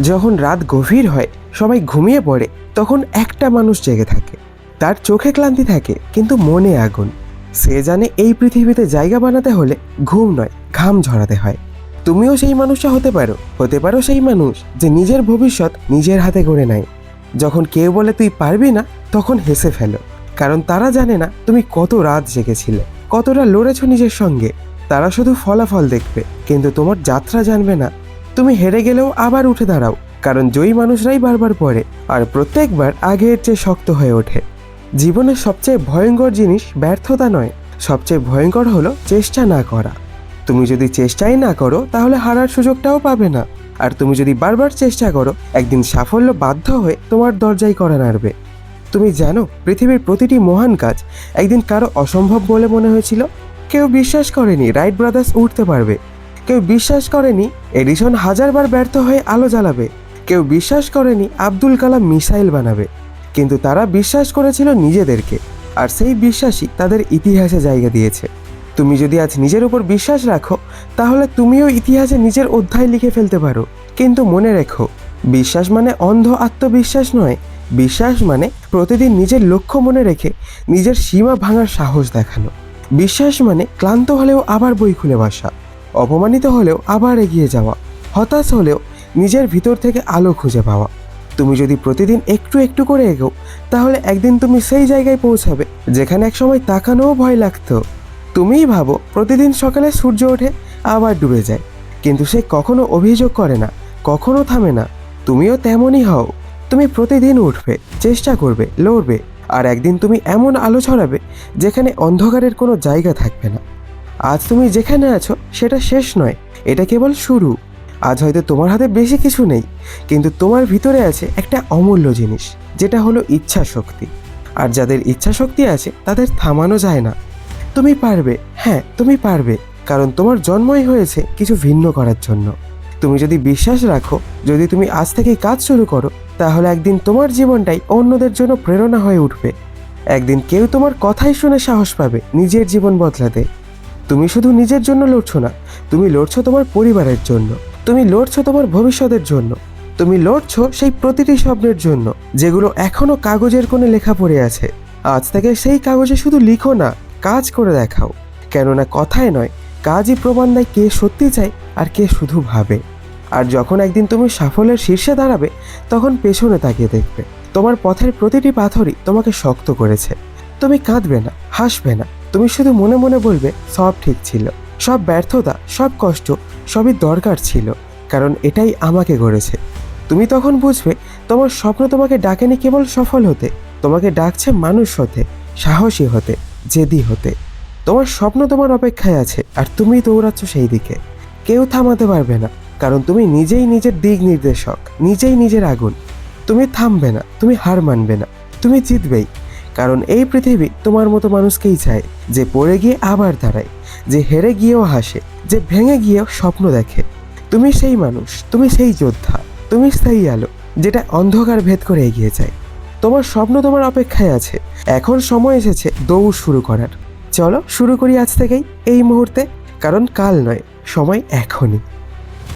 যখন রাত গভীর হয়, সবাই ঘুমিয়ে পড়ে, তখন একটা মানুষ জেগে থাকে। তার চোখে ক্লান্তি থাকে, কিন্তু মনে আগুন। সে জানে এই পৃথিবীতে জায়গা বানাতে হলে ঘুম নয়, ঘাম ঝরাতে হয়। তুমিও সেই মানুষটা হতে পারো হতে পারো সেই মানুষ যে নিজের ভবিষ্যৎ নিজের হাতে করে নেয়। যখন কেউ বলে তুই পারবি না, তখন হেসে ফেলো। কারণ তারা জানে না তুমি কত রাত জেগেছিলে, কতটা লড়েছো নিজের সঙ্গে। তারা শুধু ফলাফল দেখবে, কিন্তু তোমার যাত্রা জানবে না তুমি হেরে গেলেও আবার উঠে দাঁড়াও, কারণ জয়ী মানুষরাই বারবার পড়ে আর প্রত্যেকবার আগের চেয়ে শক্ত হয়ে ওঠে। জীবনের সবচেয়ে ভয়ঙ্কর জিনিস ব্যর্থতা নয়, সবচেয়ে ভয়ঙ্কর হলো চেষ্টা না করা। তুমি যদি চেষ্টাই না করো, তাহলে হারার সুযোগটাও পাবে না। আর তুমি যদি বারবার চেষ্টা করো, একদিন সাফল্য বাধ্য হয়ে তোমার দরজায় করা নাড়বে। তুমি জানো, পৃথিবীর প্রতিটি মহান কাজ একদিন কারও অসম্ভব বলে মনে হয়েছিল। কেউ বিশ্বাস করেনি রাইট ব্রাদার্স উঠতে পারবে। কেউ বিশ্বাস করেনি এডিসন হাজারবার ব্যর্থ হয়ে আলো জ্বালাবে। কেউ বিশ্বাস করেনি আব্দুল কালাম মিসাইল বানাবে। কিন্তু তারা বিশ্বাস করেছিল নিজেদেরকে, আর সেই বিশ্বাসই তাদের ইতিহাসে জায়গা দিয়েছে। তুমি যদি আজ নিজের উপর বিশ্বাস রাখো, তাহলে তুমিও ইতিহাসে নিজের অধ্যায় লিখে ফেলতে পারো। কিন্তু মনে রেখো, বিশ্বাস মানে অন্ধ আত্মবিশ্বাস নয়। বিশ্বাস মানে প্রতিদিন নিজের লক্ষ্য মনে রেখে নিজের সীমা ভাঙার সাহস দেখানো। বিশ্বাস মানে ক্লান্ত হলেও আবার বই খুলে বসা। অপমানিত হলেও আবার এগিয়ে যাওয়া, হতাশ হলেও নিজের ভিতর থেকে আলো খুঁজে পাওয়া। তুমি যদি প্রতিদিন একটু একটু করে এগো তাহলে একদিন তুমি সেই জায়গায় পৌঁছাবে যেখানে একসময় তাকানোও ভয় লাগতো। তুমিই ভাবো প্রতিদিন সকালে সূর্য ওঠে, আবার ডুবে যায়। কিন্তু সে কখনো অভিযোগ করে না, কখনো থামে না। তুমিও তেমনই হও। তুমি প্রতিদিন উঠবে, চেষ্টা করবে, লড়বে, আর একদিন তুমি এমন আলো ছড়াবে যেখানে অন্ধকারের কোনো জায়গা থাকবে না। আজ তুমি যেখানে আছো, সেটা শেষ নয়, এটা কেবল শুরু। আজ হয়তো তোমার হাতে বেশি কিছু নেই, কিন্তু তোমার ভিতরে আছে একটা অমূল্য জিনিস, যেটা হলো ইচ্ছা শক্তি। আর যাদের ইচ্ছা শক্তি আছে, তাদের থামানো যায় না। তুমি পারবে হ্যাঁ তুমি পারবে, কারণ তোমার জন্মই হয়েছে কিছু ভিন্ন করার জন্য। তুমি যদি বিশ্বাস রাখো, যদি তুমি আজ থেকেই কাজ শুরু করো, তাহলে একদিন তোমার জীবনটাই অন্যদের জন্য প্রেরণা হয়ে উঠবে। একদিন কেউ তোমার কথাই শুনে সাহস পাবে, নিজের জীবন বদলাতে। তুমি শুধু নিজের জন্য লড়ছো না, তুমি লড়ছো তোমার পরিবারের জন্য, তুমি লড়ছো তোমার ভবিষ্যতের জন্য, তুমি লড়ছো সেই প্রতিটি স্বপ্নের জন্য, যেগুলো এখনও কাগজের কোণে লেখা পড়ে আছে। আজ থেকে সেই কাগজে শুধু লিখো না, কাজ করে দেখাও। কেননা কথায় নয়, কাজই প্রমাণ দেয় কে সত্যি চায় আর কে শুধু ভাবে। আর যখন একদিন তুমি সাফল্যের শীর্ষে দাঁড়াবে, তখন পেছনে তাকিয়ে দেখবে, তোমার পথের প্রতিটি পাথরই তোমাকে শক্ত করেছে। তুমি কাঁদবে না, হাসবে না। তুমি শুধু মনে মনে বলবে, সব ঠিক ছিল। সব ব্যর্থতা, সব কষ্ট, সবই দরকার ছিল, কারণ এটাই আমাকে গড়েছে। তুমি তখন বুঝবে, তোমার স্বপ্ন তোমাকে ডাকেনি কেবল সফল হতে, তোমাকে ডাকছে মানুষ হতে, সাহসী হতে, জেদি হতে। তোমার স্বপ্ন তোমার অপেক্ষায় আছে, আর তুমি দৌড়াচ্ছ সেই দিকে। কেউ থামাতে পারবে না, কারণ তুমি নিজেই নিজের দিক নির্দেশক, নিজেই নিজের আগুন। তুমি থামবে না, তুমি হার মানবে না, তুমি জিতবেই। কারণ এই পৃথিবী তোমার মতো মানুষকেই চায়, যে পড়ে গিয়ে আবার দাঁড়ায়, যে হেরে গিয়েও হাসে, যে ভেঙে গিয়েও স্বপ্ন দেখে। তুমি সেই মানুষ, তুমি সেই যোদ্ধা, তুমি সেই আলো, যেটা অন্ধকার ভেদ করে এগিয়ে যায়। তোমার স্বপ্ন তোমার অপেক্ষায় আছে। এখন সময় এসেছে দৌড় শুরু করার। চলো শুরু করি আজ থেকেই, এই মুহূর্তে, কারণ কাল নয়, সময় এখনই।